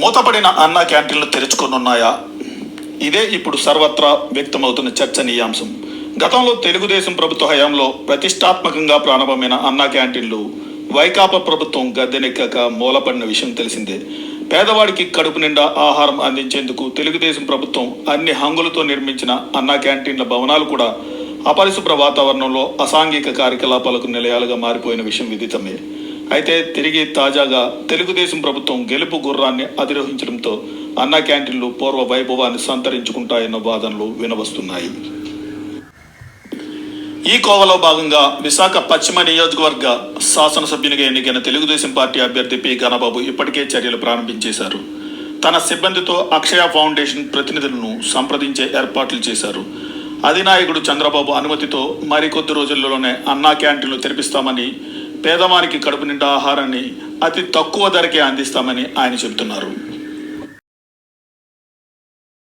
మూతపడిన అన్న క్యాంటీన్లు తెరుచుకొనున్నాయా? ఇదే ఇప్పుడు సర్వత్రా వ్యక్తమవుతున్న చర్చనీయాంశం. గతంలో తెలుగుదేశం ప్రభుత్వ హయాంలో ప్రతిష్టాత్మకంగా ప్రారంభమైన అన్నా క్యాంటీన్లు వైకాపా ప్రభుత్వం గద్దెనెక్కక మూలపడిన విషయం తెలిసిందే. పేదవాడికి కడుపు నిండా ఆహారం అందించేందుకు తెలుగుదేశం ప్రభుత్వం అన్ని హంగులతో నిర్మించిన అన్నా క్యాంటీన్ల భవనాలు కూడా అపరిశుభ్ర వాతావరణంలో అసాంఘిక కార్యకలాపాలకు నిలయాలుగా మారిపోయిన విషయం విదితమే. అయితే తిరిగి తాజాగా తెలుగుదేశం ప్రభుత్వం గెలుపు గుర్రాన్ని అధిరోహించడంతో అన్నా క్యాంటీన్లు పూర్వ వైభవాన్ని సంతరించుకుంటాయన్న వాదనలు వినవస్తున్నాయి. ఈ కోవలో భాగంగా విశాఖ పశ్చిమ నియోజకవర్గ శాసనసభ్యునిగా ఎన్నికైన తెలుగుదేశం పార్టీ అభ్యర్థి పి. ఘనబాబు ఇప్పటికే చర్యలు ప్రారంభించేశారు. తన సిబ్బందితో అక్షయ ఫౌండేషన్ ప్రతినిధులను సంప్రదించే ఏర్పాట్లు చేశారు. అధినాయకుడు చంద్రబాబు అనుమతితో మరికొద్ది రోజుల్లోనే అన్నా క్యాంటీన్లు తెరిపిస్తామని పేదవానికి కడుపు నిండా ఆహారాన్ని అతి తక్కువ ధరకే అందిస్తామని ఆయన చెబుతున్నారు.